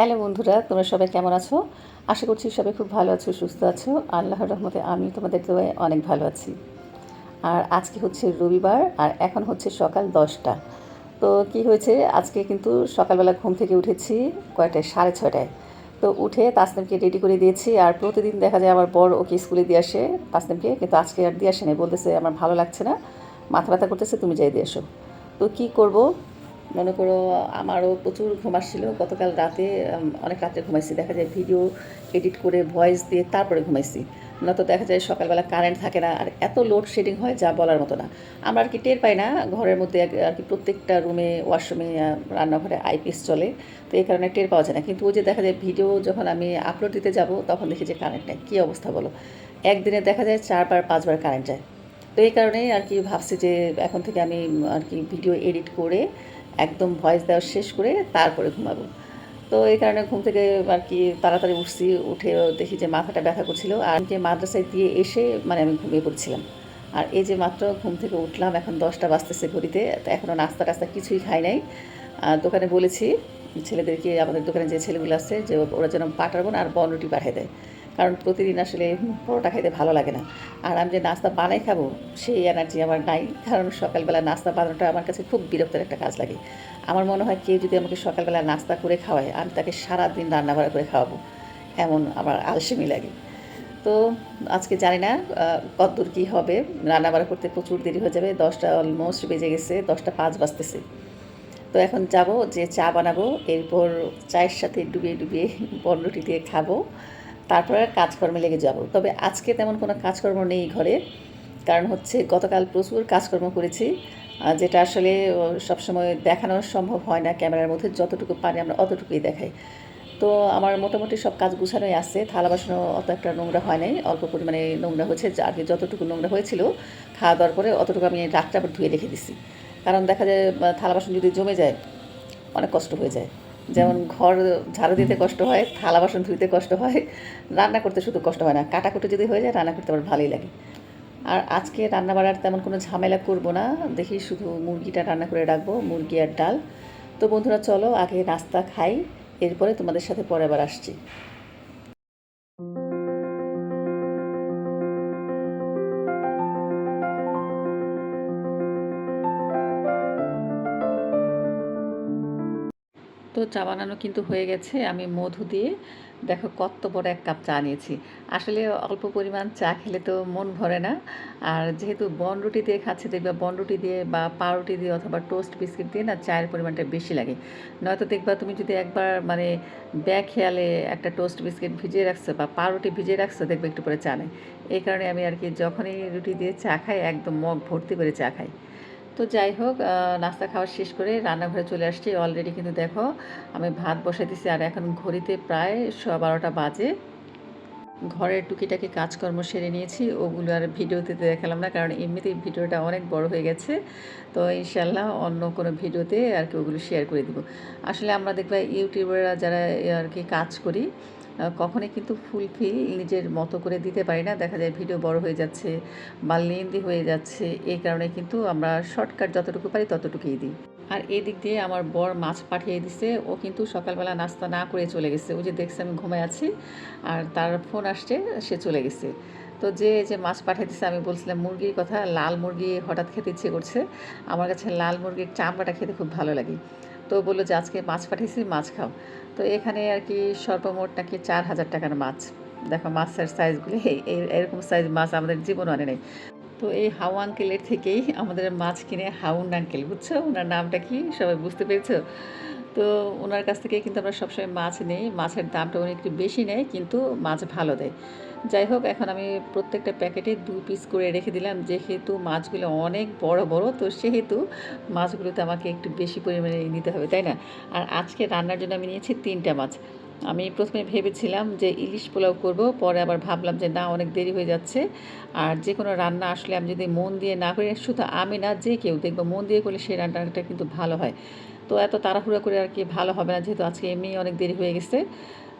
Hello বন্ধুরা, তোমরা সবাই কেমন আছো? আশা করছি সবাই খুব ভালো আছো, সুস্থ আছো। আল্লাহর রহমতে আমি তোমাদের দোয়ায় অনেক ভালো আছি। আর আজকে হচ্ছে রবিবার, আর এখন হচ্ছে সকাল দশটা। তো কি হয়েছে? আজকে কিন্তু সকালবেলা ঘুম থেকে উঠেছি কয়টায়? সাড়ে ছয়টায়। তো উঠে তাসনিমকে রেডি করে দিয়েছি, আর প্রতিদিন দেখা যায় আমার বড় ওকে স্কুলে দিয়ে আসে তাসনিমকে, কিন্তু আজকে আর দিয়ে আসে নাই। বলতেছে, আমার ভালো লাগছে না, মাথা ব্যথা করতেছে, তুমি যাই দিয়ে এসো। তো কী করব? মনে করো, আমারও প্রচুর ঘুম আসছিল। গতকাল রাতে অনেক রাত্রে ঘুমাইছি। দেখা যায় ভিডিও এডিট করে ভয়েস দিয়ে তারপরে ঘুমাইছি। নয়তো দেখা যায় সকালবেলা কারেন্ট থাকে না, আর এত লোড শেডিং হয় যা বলার মতো না। আমরা আর কি টের পাই না, ঘরের মধ্যে আর কি প্রত্যেকটা রুমে, ওয়াশরুমে রান্নাঘরে আইপিএস চলে। তো এই কারণে টের পাওয়া যায় না। কিন্তু ওই যে দেখা যায় ভিডিও যখন আমি আপলোড দিতে যাব, তখন দেখি যে কারেন্ট নেই। কী অবস্থা বলো? একদিনে দেখা যায় চারবার, পাঁচবার কারেন্ট যায়। তো এই কারণেই আর কি ভাবছি যে এখন থেকে আমি আর কি ভিডিও এডিট করে একদম ভয়েস দেওয়া শেষ করে তারপরে ঘুমাবো। তো এই কারণে ঘুম থেকে আর কি তাড়াতাড়ি উঠছি, উঠে দেখি যে মাথাটা ব্যথা করছিল আর আমাকে মাদ্রাসায় দিয়ে এসে মানে আমি ঘুমিয়ে পড়ছিলাম। আর এই যে মাত্র ঘুম থেকে উঠলাম, এখন দশটা বাজতেছে ঘড়িতে, তো এখনও নাস্তা টাস্তা কিছুই খাই নাই। দোকানে বলেছি ছেলেদেরকে, আমাদের দোকানে যে ছেলেগুলো আছে যে ওরা যেন পাটার বোন আর বন রুটি পাঠিয়ে দেয়। কারণ প্রতিদিন আসলে পরোটা খাইতে ভালো লাগে না। আর আমি যে নাস্তা বানাই খাব, সেই এনার্জি আমার নাই। কারণ সকালবেলা নাস্তা বানানোটা আমার কাছে খুব বিরক্তের একটা কাজ লাগে। আমার মনে হয় কেউ যদি আমাকে সকালবেলা নাস্তা করে খাওয়ায়, আমি তাকে সারাদিন রান্নাবাড়া করে খাওয়াবো। এমন আমার আলসেমি লাগে। তো আজকে জানি না কতদূর কী হবে। রান্নাবাড়া করতে প্রচুর দেরি হয়ে যাবে। দশটা অলমোস্ট বেজে গেছে, দশটা পাঁচ বাজতেছে। তো এখন যাব, যে চা বানাবো, এরপর চায়ের সাথে ডুবিয়ে ডুবিয়ে বনরুটি দিয়ে খাব। তারপরে কাজকর্মে লেগে যাব। তবে আজকে তেমন কোনো কাজকর্ম নেই ঘরে। কারণ হচ্ছে গতকাল প্রচুর কাজকর্ম করেছি যেটা আসলে সবসময় দেখানো সম্ভব হয় না ক্যামেরার মধ্যে। যতটুকু পারি আমরা অতটুকুই দেখাই। তো আমার মোটামুটি সব কাজ গুছানোই আছে। থালা বাসনও অত একটা নোংরা হয় নাই। অল্প পরিমাণে নোংরা হয়েছে। আর কি যতটুকু নোংরা হয়েছিল, খাওয়া দাওয়ার পরে অতটুকু আমি রাতটা আবার ধুয়ে রেখে দিছি। কারণ দেখা যায় থালা বাসন যদি জমে যায়, অনেক কষ্ট হয়ে যায়। যেমন ঘর ঝাড়ু দিতে কষ্ট হয় থালা বাসন ধুইতে কষ্ট হয় রান্না করতে শুধু কষ্ট হয় না কাটাকুটি যদি হয়ে যায় রান্না করতে আমার ভালোই লাগে। আর আজকে রান্না বাড়ার তেমন কোনো ঝামেলা করব না দেখি শুধু মুরগিটা রান্না করে রাখব মুরগি আর ডাল। তো বন্ধুরা চলো আগে নাস্তা খাই এরপরে তোমাদের সাথে পরে আবার আসছি। চা বানানো কিন্তু হয়ে গেছে। আমি মধু দিয়ে দেখো কত বড় এক কাপ চা নিয়েছি। আসলে অল্প পরিমাণ চা খেলে তো মন ভরে না। আর যেহেতু বনরুটি দিয়ে খাচ্ছি, দেখবা বনরুটি দিয়ে বা পাউরুটি দিয়ে অথবা টোস্ট বিস্কিট দিয়ে না চায়ের পরিমাণটা বেশি লাগে। নয়তো দেখবা তুমি যদি একবার মানে খেয়ালে একটা টোস্ট বিস্কিট ভিজিয়ে রাখছো বা পাউরুটি ভিজিয়ে রাখছো, দেখবে একটু পরে চা নেই। এই কারণে আমি আর কি যখনই রুটি দিয়ে চা খাই, একদম মগ ভর্তি করে চা খাই। তো যাই হোক নাস্তা খাওয়া শেষ করে রান্নাঘরে চলে আসছি। অলরেডি কিন্তু দেখো, আমি ভাত বসে দিছি আর এখন ঘড়িতে প্রায় সোয়া বারোটা বাজে। ঘরের টুকিটাকি কাজকর্ম সেরে নিয়েছি, ওগুলো আর ভিডিওতে দেখালাম না, কারণ এমনিতেই ভিডিওটা অনেক বড় হয়ে গেছে। তো ইনশাল্লাহ অন্য কোনো ভিডিওতে আর কি ওগুলো শেয়ার করে দিব। আসলে আমরা দেখবা ইউটিউবাররা যারা আর কি কাজ করি কখনোই কিন্তু ফুলফিল নিজের মতো করে দিতে পারি না। দেখা যায় ভিডিও বড় হয়ে যাচ্ছে বা লেন্দি হয়ে যাচ্ছে, এই কারণে কিন্তু আমরা শর্টকাট যতটুকু পারি ততটুকুই দিই। আর এই দিক দিয়ে আমার বর মাছ পাঠিয়ে দিছে, ও কিন্তু সকালবেলা নাস্তা না করে চলে গেছে। ও যে দেখছে আমি ঘুমে আছি, আর তার ফোন আসছে, সে চলে গেছে। তো যে যে মাছ পাঠিয়ে দিছে, আমি বলছিলাম, মুরগির কথা, লাল মুরগি হঠাৎ খেতে ইচ্ছে করছে। আমার কাছে লাল মুরগির চামড়াটা খেতে খুব ভালো লাগে। তো বলল যে, আজকে মাছ পাঠিয়েছি মাছ খাও। তো এখানে আর কি সর্বমোট নাকি চার হাজার টাকার মাছ। দেখো মাছের সাইজগুলি এরকম সাইজ মাছ আমাদের জীবন আনে নেই। তো এই হাউ আঙ্কেলের থেকেই আমাদের মাছ কিনে হাউন আঙ্কেল, বুঝছ? ওনার নামটা কি সবাই বুঝতে পেরেছ? তো ওনার কাছ থেকে কিন্তু আমরা সবসময় মাছ নেই। মাছের দামটা উনি একটু বেশি নেয়, কিন্তু মাছ ভালো দেয়। যাই হোক, এখন আমি প্রত্যেকটা প্যাকেটে দু পিস করে রেখে দিলাম। যেহেতু মাছগুলো অনেক বড় বড়, তো সেহেতু মাছগুলোতে আমাকে একটু বেশি পরিমাণে নিতে হবে, তাই না? আর আজকে রান্নার জন্য আমি নিয়েছি তিনটা মাছ। আমি প্রথমে ভেবেছিলাম যে ইলিশ পোলাও করব, পরে আবার ভাবলাম যে না, অনেক দেরি হয়ে যাচ্ছে। আর যে কোনো রান্না আসলে আমি যদি মন দিয়ে না করি, শুধু আমি না, যে কেউ দেখব মন দিয়ে করলে সেই রান্নাটা কিন্তু ভালো হয়। তো এত তাড়াহুড়া করে আর কি ভালো হবে না, যেহেতু আজকে এমনি অনেক দেরি হয়ে গেছে।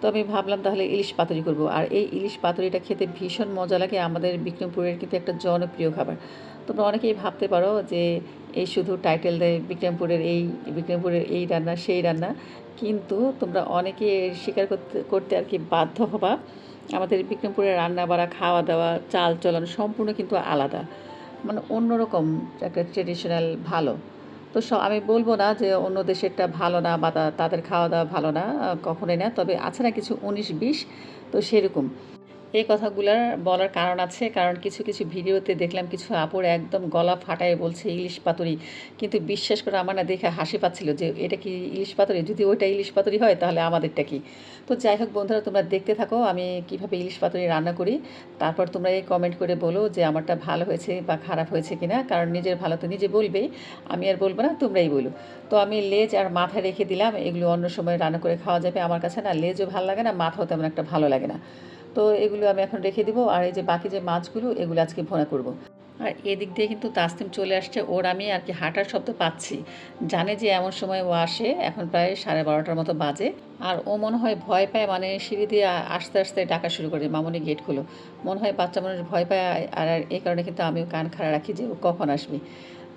তো আমি ভাবলাম তাহলে ইলিশ পাতুরি করব। আর এই ইলিশ পাতুরিটা খেতে ভীষণ মজা লাগে। আমাদের বিক্রমপুরের কিন্তু একটা জনপ্রিয় খাবার। তোমরা অনেকেই ভাবতে পারো যে এই শুধু টাইটেল দেয় বিক্রমপুরের এই বিক্রমপুরের এই রান্না, সেই রান্না। কিন্তু তোমরা অনেকে স্বীকার করতে করতে আর কি বাধ্য হবা। আমাদের বিক্রমপুরের রান্না বাড়া খাওয়া দাওয়া চাল চলন সম্পূর্ণ কিন্তু আলাদা। মানে অন্যরকম একটা ট্রেডিশনাল ভালো। তো আমি বলব না যে অন্য দেশেরটা ভালো না বা তাদের খাওয়া দাওয়া ভালো না কখনোই না। তবে আছে না কিছু উনিশ বিশ তো সেরকম। এই কথাগুলোর বলার কারণ আছে, কারণ কিছু কিছু ভিডিওতে দেখলাম কিছু আপুর একদম গলা ফাটায় বলছে ইলিশ পাতুরি। কিন্তু বিশ্বাস করে আমার না দেখে হাসি পাচ্ছিল যে এটা কি ইলিশ পাতুরি? যদি ওইটা ইলিশ পাতুরি হয়, তাহলে আমাদেরটা কি? তো যাই হোক বন্ধুরা, তোমরা দেখতে থাকো আমি কীভাবে ইলিশ পাতুরি রান্না করি। তারপর তোমরা এই কমেন্ট করে বলো যে আমারটা ভালো হয়েছে বা খারাপ হয়েছে কিনা, কারণ নিজের ভালো তো নিজে বলবেই, আমি আর বলব না, তোমরাই বলো। তো আমি লেজ আর মাথা রেখে দিলাম, এগুলো অন্য সময় রান্না করে খাওয়া যাবে। আমার কাছে না লেজও ভালো লাগে না, মাথাও তেমন একটা ভালো লাগে না। তো এগুলো আমি এখন রেখে দিব। আর এই যে বাকি যে মাছগুলো, এগুলো আজকে ভোনা করব। আর এদিক দিয়ে কিন্তু তাসনিম চলে আসছে। ওর আমি আর কি হাঁটার শব্দ পাচ্ছি। জানে যে এমন সময় ও আসে। এখন প্রায় সাড়ে বারোটার মতো বাজে। আর ও মনে হয় ভয় পায় মানে সিঁড়ি দিয়ে আস্তে আস্তে ডাকা শুরু করে মামনি গেট খুলো মনে হয় বাচ্চা মানুষ ভয় পায়। আর এই কারণে কিন্তু আমিও কান খাড়া রাখি যে ও কখন আসবে।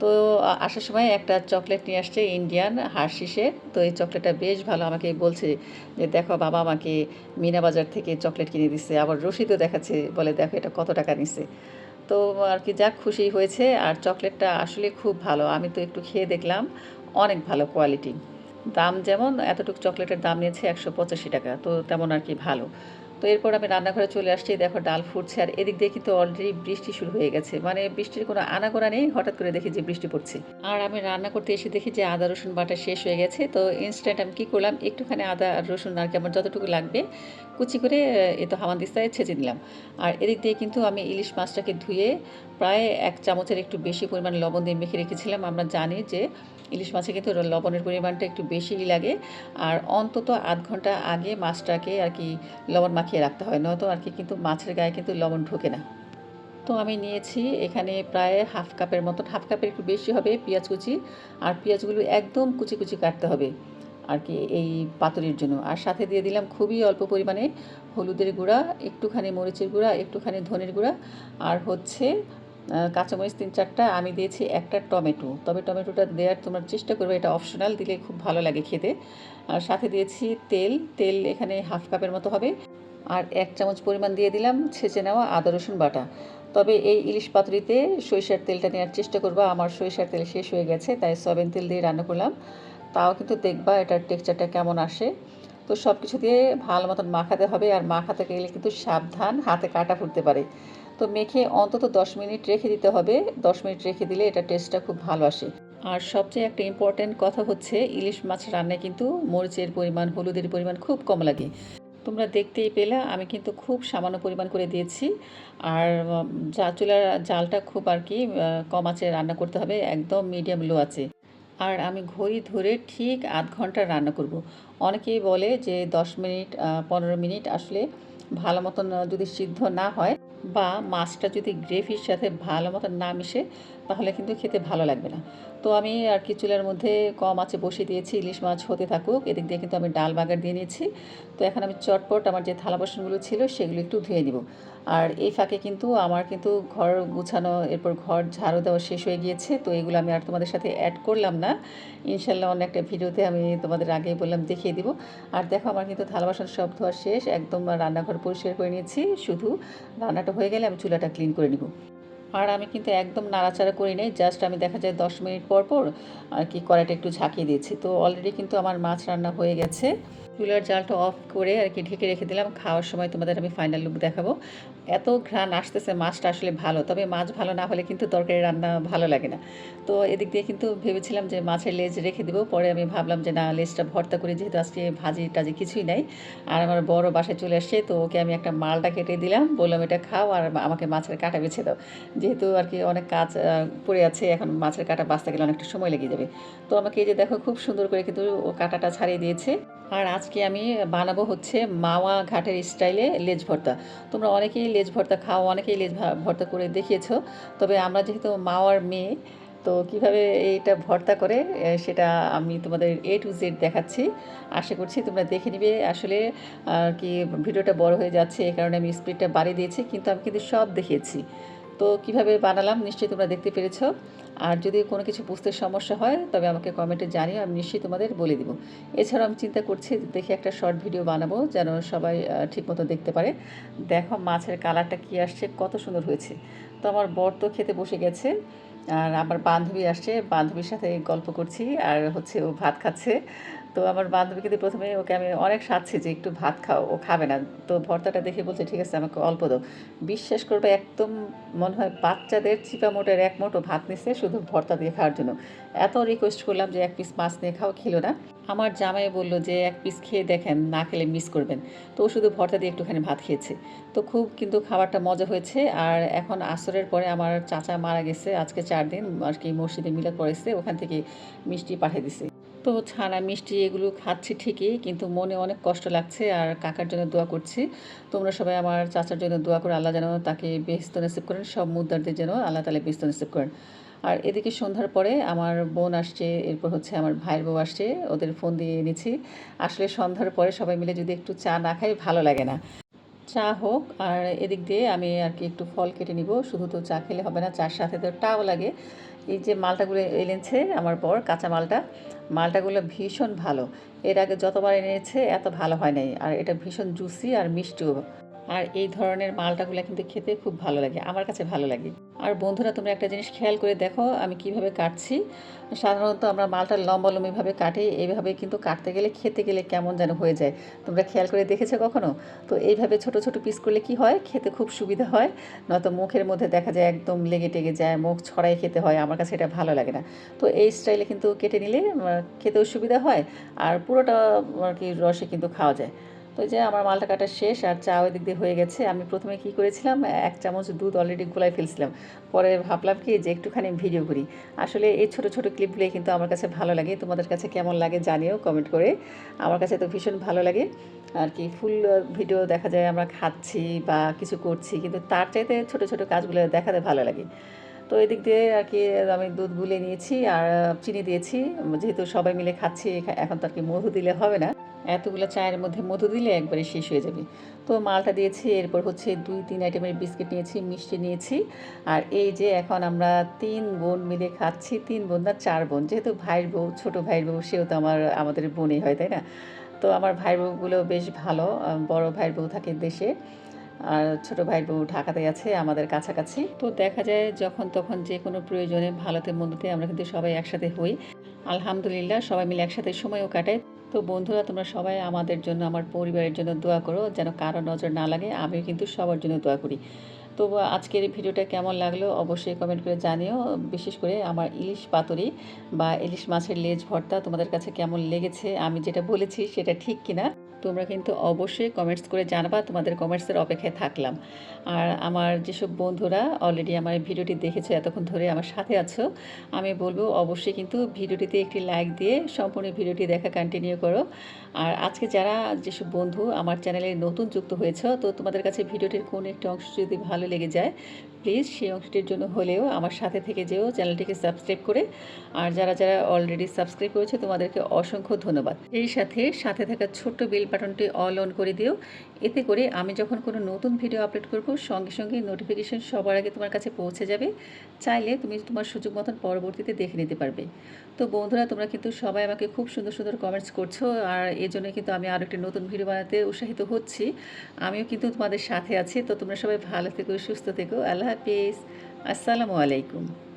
তো আসার সময় একটা চকলেট নিয়ে আসছে ইন্ডিয়ান হার্শিসের তো এই চকলেটটা বেশ ভালো আমাকে বলছে যে, দেখো বাবা আমাকে মিনা বাজার থেকে চকলেট কিনে দিচ্ছে আবার রশিদও দেখাচ্ছে, বলে দেখো এটা কত টাকা নিচ্ছে তো আর কি যাক, খুশি হয়েছে। আর চকলেটটা আসলে খুব ভালো, আমি তো একটু খেয়ে দেখলাম, অনেক ভালো কোয়ালিটি। দাম যেমন, এতটুকু চকলেটের দাম নিয়েছে একশো পঁচাশি টাকা, তো তেমন আর কি ভালো। তো এরপর আমি রান্নাঘরে চলে আসছি, দেখো ডাল ফুটছে আর এদিক দিয়ে কিন্তু অলরেডি বৃষ্টি শুরু হয়ে গেছে। মানে বৃষ্টির কোনো আনাগোনা নেই, হঠাৎ করে দেখি যে বৃষ্টি পড়ছে। আর আমি রান্না করতে এসে দেখি যে আদা, রসুন বাটা শেষ হয়ে গেছে, তো ইনস্ট্যান্ট আমি কী করলাম, একটুখানি আদা আর রসুন আর কি আমার যতটুকু লাগবে, কুচি করে, এ তো হামান দিস্তায় ছেঁচে নিলাম। আর এদিক দিয়ে কিন্তু আমি ইলিশ মাছটাকে ধুয়ে প্রায় এক চামচের একটু বেশি পরিমাণ লবণ দিয়ে মেখে রেখেছিলাম। আমরা জানি যে ইলিশ মাছে কিন্তু লবণের পরিমাণটা একটু বেশিই লাগে। আর অন্তত আধ ঘণ্টা আগে মাছটাকে আর কি লবণ মাখিয়ে রাখতে হয়, নয়তো আর কি কিন্তু মাছের গায়ে কিন্তু লবণ ঢোকে না। তো আমি নিয়েছি এখানে প্রায় হাফ কাপের মতন, হাফ কাপের একটু বেশি হবে পেঁয়াজ কুচি, আর পেঁয়াজগুলো একদম কুচি কুচি কাটতে হবে আর কি এই পাতুরির জন্য। আর সাথে দিয়ে দিলাম খুবই অল্প পরিমাণে হলুদের গুঁড়া, একটুখানি মরিচের গুঁড়া, একটুখানি ধনের গুঁড়া, আর হচ্ছে কাঁচামরিচ তিন চারটা, আমি দিয়েছি একটা টমেটো। তবে টমেটোটা দেওয়ার তোমার চেষ্টা করবে, এটা অপশনাল, দিলে খুব ভালো লাগে খেতে। আর সাথে দিয়েছি তেল তেল এখানে হাফ কাপের মতো হবে। আর এক চামচ পরিমাণ দিয়ে দিলাম ছেঁচে নেওয়া আদা রসুন বাটা। তবে এই ইলিশ পাতুরিতে সরিষার তেলটা নেওয়ার চেষ্টা করবা। আমার সরিষার তেল শেষ হয়ে গেছে, তাই সয়াবিন তেল দিয়ে রান্না করলাম। তাও কিন্তু দেখবা এটার টেক্সচারটা কেমন আসে। তো সব কিছু দিয়ে ভালো মতন মাখাতে হবে, আর মাখাতে গেলে কিন্তু সাবধান হাতে কাটা ফুটতে পারে। তো মেখে অন্তত দশ মিনিট রেখে দিতে হবে। দশ মিনিট রেখে দিলে এটা টেস্টটা খুব ভালো আসে। আর সবচেয়ে একটা ইম্পর্ট্যান্ট কথা হচ্ছে, ইলিশ মাছ রান্নায় কিন্তু মরিচের পরিমাণ, হলুদের পরিমাণ খুব কম লাগে। তোমরা দেখতেই পেলে, আমি কিন্তু খুব সামান্য পরিমাণ করে দিয়েছি আর যা চুলার জালটা খুব আর কি কম আছে রান্না করতে হবে, একদম মিডিয়াম লো আছে আর আমি ঘড়ি ধরে ঠিক আধ ঘণ্টা রান্না করব। অনেকেই বলে যে দশ মিনিট পনেরো মিনিট আসলে ভালো মতন যদি সিদ্ধ না হয় বা মাছটা যদি গ্রেভির সাথে ভালো মতন না মিশে তাহলে কিন্তু খেতে ভালো লাগবে না। তো আমি আর কি চুলার মধ্যে কম আছে বসিয়ে দিয়েছি, ইলিশ মাছ হতে থাকুক, এদিক দিয়ে কিন্তু আমি ডাল বাগার দিয়ে নিয়েছি। তো এখন আমি চটপট আমার যে থালা বাসনগুলো ছিল সেগুলো একটু ধুয়ে নিব। আর এই ফাঁকে কিন্তু আমার কিন্তু ঘর গুছানো, এরপর ঘর ঝাড়ু দেওয়া শেষ হয়ে গিয়েছে। তো এগুলো আমি আর তোমাদের সাথে অ্যাড করলাম না। ইনশাল্লাহ অন্য একটা ভিডিওতে আমি তোমাদের আগেই বললাম দেখিয়ে দিব। আর দেখো আমার কিন্তু থালা বাসন সব ধোয়া শেষ, একদম রান্নাঘর পরিষ্কার করে নিয়েছি। শুধু রান্নাটা হয়ে গেলে আমি চুলাটা ক্লিন করে নিব। আর আমি কিন্তু একদম নাড়াচাড়া করি নাই জাস্ট আমি দেখা যায় দশ মিনিট পর পর আর কি কড়াইটা একটু ঝাঁকিয়ে দিয়েছি। তো অলরেডি কিন্তু আমার মাছ রান্না হয়ে গেছে। চুলার জালটা অফ করে আর কি ঢেকে রেখে দিলাম। খাওয়ার সময় তোমাদের আমি ফাইনাল লুক দেখাবো। এত ঘ্রাণ আসতেছে মাছটা আসলে ভালো, তবে মাছ ভালো না হলে কিন্তু তরকারি রান্না ভালো লাগে না। তো এদিক দিয়ে কিন্তু ভেবেছিলাম যে মাছের লেজ রেখে দিব, পরে আমি ভাবলাম যে না, লেজটা ভর্তা করে যেহেতু আজকে ভাজি টাজি কিছুই নাই। আর আমার বড় বাসায় চলে আসছে, তো ওকে আমি একটা মালটা কেটে দিলাম, বললাম এটা খাও আর আমাকে মাছের কাঁটা বেছে দাও। যেহেতু আর কি অনেক কাজ পড়ে আছে, এখন মাছের কাঁটা বাঁচতে গেলে অনেকটা সময় লেগে যাবে। তো আমাকে এই যে দেখো, খুব সুন্দর করে কিন্তু কাঁটাটা ছাড়িয়ে দিয়েছে। আর আজকে আমি বানাবো হচ্ছে মাওয়া ঘাটের স্টাইলে লেজ ভর্তা। তোমরা অনেকেই লেজ ভর্তা খাও, অনেকেই লেজ ভর্তা করে দেখিয়েছো। তবে আমরা যেহেতু মাওয়ার মেয়ে, তো কীভাবে এইটা ভর্তা করে সেটা আমি তোমাদের এ টু জেড দেখাচ্ছি। আশা করছি তোমরা দেখে নিবে। আসলে আর কি ভিডিওটা বড় হয়ে যাচ্ছে, এই কারণে আমি স্পিডটা বাড়িয়ে দিয়েছি, কিন্তু আমি কিন্তু সব দেখিয়েছি। তো কীভাবে বানালাম নিশ্চয়ই তোমরা দেখতে পেরেছ। আর যদি কোনো কিছু বুঝতে সমস্যা হয়, তবে আমাকে কমেন্টে জানিও, আমি নিশ্চয়ই তোমাদের বলে দিব। এছাড়াও আমি চিন্তা করছি, দেখে একটা শর্ট ভিডিও বানাবো যেন সবাই ঠিকমতো দেখতে পারে। দেখো মাছের কালারটা কী আসছে, কত সুন্দর হয়েছে। তো আমার বর তো খেতে বসে গেছে, আর আমার বান্ধবী আসছে, বান্ধবীর সাথে গল্প করছি, আর হচ্ছে ও ভাত খাচ্ছে। তো আমার বান্ধবীকে প্রথমে ওকে আমি অনেক সাজছি যে একটু ভাত খাও, ও খাবে না। তো ভর্তাটা দেখে বলছে, ঠিক আছে, আমাকে অল্প দাও। বিশ্বাস করবে, একদম মনে হয় বাচ্চাদের চিপা মোটের এক মোটো ভাত নিচ্ছে শুধু ভর্তা দিয়ে খাওয়ার জন্য। এত রিকোয়েস্ট করলাম যে এক পিস মাছ নিয়ে খাও, খেলো না। আমার জামাই বলল যে এক পিস খেয়ে দেখেন, না খেলে মিস করবেন। তো ও শুধু ভর্তা দিয়ে একটুখানি ভাত খেয়েছে। তো খুব কিন্তু খাবারটা মজা হয়েছে। আর এখন আসরের পরে আমার চাচা মারা গেছে, আজকে চার দিন আর কি মসজিদে মিলাদ পড়েছে, ওখান থেকে মিষ্টি পাঠিয়ে দিছে। তো ছানা মিষ্টি এগুলো খাচ্ছি ঠিকই, কিন্তু মনে অনেক কষ্ট লাগছে আর কাকার জন্য দোয়া করছি। তোমরা সবাই আমার চাচার জন্য দোয়া করে, আল্লাহ যেন তাকে বেহস্ত নসিব করেন, সব মুদ্রাদের যেন আল্লাহ তালা বেহস্ত নসিব করেন। আর এদিকে সন্ধ্যার পরে আমার বোন আসছে, এরপর হচ্ছে আমার ভাইয়ের বউ আসছে, ওদের ফোন দিয়ে এনেছি আসলে সন্ধ্যার পরে সবাই মিলে যদি একটু চা না খাই, ভালো লাগে না। চা হোক, আর এদিক দিয়ে আমি আর কি একটু ফল কেটে নিব, শুধু তো চা খেলে হবে না, চার সাথে তো টাও লাগে। এই যে মালটাগুলো এনেছে আমার পর কাঁচা মালটা মালটাগুলো ভীষণ ভালো। এর আগে যতবার এনেছে, এত ভালো হয় নাই। আর এটা ভীষণ জুসি আর মিষ্টিও। আর এই ধরনের মালটাগুলো কিন্তু খেতে খুব ভালো লাগে, আমার কাছে ভালো লাগে। আর বন্ধুরা, তোমরা একটা জিনিস খেয়াল করে দেখো, আমি কীভাবে কাটছি। সাধারণত আমরা মালটা লম্বালম্বিভাবে কাটি, এইভাবে কিন্তু কাটতে গেলে, খেতে গেলে কেমন যেন হয়ে যায়। তোমরা খেয়াল করে দেখেছ কখনো? তো এইভাবে ছোট ছোট পিস করলে কি হয়? খেতে খুব সুবিধা হয়। নয়তো মুখের মধ্যে দেখা যায় একদম লেগে টেগে যায়, মুখ ছড়াই খেতে হয়, আমার কাছে এটা ভালো লাগে না। তো এই স্টাইলে কিন্তু কেটে নিলে খেতেও সুবিধা হয়, আর পুরোটা আর কি রসে কিন্তু খাওয়া যায়। তো যে আমার মালটা কাটা শেষ আর চা ওই দিক দিয়ে হয়ে গেছে, আমি প্রথমে কি করেছিলাম, এক চামচ দুধ অলরেডি গোলায় ফেলছিলাম। পরে ভাবলাম কি যে একটুখানি ভিডিও করি। আসলে এই ছোট ছোট ক্লিপগুলোই কিন্তু আমার কাছে ভালো লাগে। তোমাদের কাছে কেমন লাগে জানিও কমেন্ট করে। আমার কাছে তো ভীষণ ভালো লাগে। আর কি ফুল ভিডিও দেখা যায় আমরা খাচ্ছি বা কিছু করছি, কিন্তু তার চাইতে ছোট ছোট কাজগুলো দেখাতে ভালো লাগে। তো এদিক দিয়ে আর কি আমি দুধ গুলে নিয়েছি আর চিনি দিয়েছি। যেহেতু সবাই মিলে খাচ্ছি এখন তো আর কি মধু দিলে হবে না। এতগুলো চায়ের মধ্যে মধু দিলে একবারে শেষ হয়ে যাবে। তো মালটা দিয়েছি, এরপর হচ্ছে দুই, তিন আইটেমের বিস্কিট নিয়েছি, মিষ্টি নিয়েছি। আর এই যে এখন আমরা তিন বোন মিলে খাচ্ছি, তিন বোন না চার বোন। যেহেতু ভাইয়ের বউ, ছোটো ভাইয়ের বউ, সেও তো আমার, আমাদের বোনই হয়, তাই না? তো আমার ভাই বউগুলো বেশ ভালো বড় ভাইয়ের বউ থাকে দেশে। আর ছোটো ভাই বউ ঢাকাতে আছে, আমাদের কাছাকাছি। তো দেখা যায় যখন তখন যে কোনো প্রয়োজনে ভালোতে মন্দতে আমরা কিন্তু সবাই একসাথে হই। আলহামদুলিল্লাহ, সবাই মিলে একসাথে সময়ও কাটাই। তো বন্ধুরা, তোমরা সবাই আমাদের জন্য, আমার পরিবারের জন্য দোয়া করো, যেন কারও নজর না লাগে, আমিও কিন্তু সবার জন্য দোয়া করি। তো আজকের ভিডিওটা কেমন লাগল অবশ্যই কমেন্ট করে জানিও। বিশেষ করে আমার ইলিশ পাতুরি বা ইলিশ মাছের লেজ ভর্তা তোমাদের কাছে কেমন লেগেছে, আমি যেটা বলেছি সেটা ঠিক কিনা। তোমরা কিন্তু অবশ্যই কমেন্টস করে জানাবা, তোমাদের কমেন্টসের অপেক্ষায় থাকলাম। আর আমার যেসব বন্ধুরা অলরেডি আমার ভিডিওটি দেখেছ, এতক্ষণ ধরে আমার সাথে আছো, আমি বলব অবশ্যই কিন্তু ভিডিওটিতে একটি লাইক দিয়ে সম্পূর্ণ ভিডিওটি দেখা কন্টিনিউ করো। আর আজকে যারা যেসব বন্ধু আমার চ্যানেলে নতুন যুক্ত হয়েছ, তো তোমাদের কাছে ভিডিওটির কোন একটি অংশ যদি ভালো লেগে যায় প্লিজ সেই অংশটির জন্য হলেও আমার সাথে থেকে যেও চ্যানেলটিকে সাবস্ক্রাইব করে। আর যারা যারা অলরেডি সাবস্ক্রাইব করেছে, তোমাদেরকে অসংখ্য ধন্যবাদ। এই সাথে সাথে থাকা ছোট্ট বেল বাটনটি অল অন করে দিও। এতে করে আমি যখন কোনো নতুন ভিডিও আপলোড করব, সঙ্গে সঙ্গে নোটিফিকেশন সবার আগে তোমার কাছে পৌঁছে যাবে। চাইলে তুমি তোমার সুযোগ মতন পরবর্তীতে দেখে নিতে পারবে। তো বন্ধুরা, তোমরা কিন্তু সবাই আমাকে খুব সুন্দর সুন্দর কমেন্টস করছ, আর এই জন্য কিন্তু আমি আরও একটি নতুন ভিডিও বানাতে উৎসাহিত হচ্ছি। আমিও কিন্তু তোমাদের সাথে আছি। তো তোমরা সবাই ভালো থেকো, সুস্থ থেকো। আল্লাহ হাফিজ। আসসালামু আলাইকুম।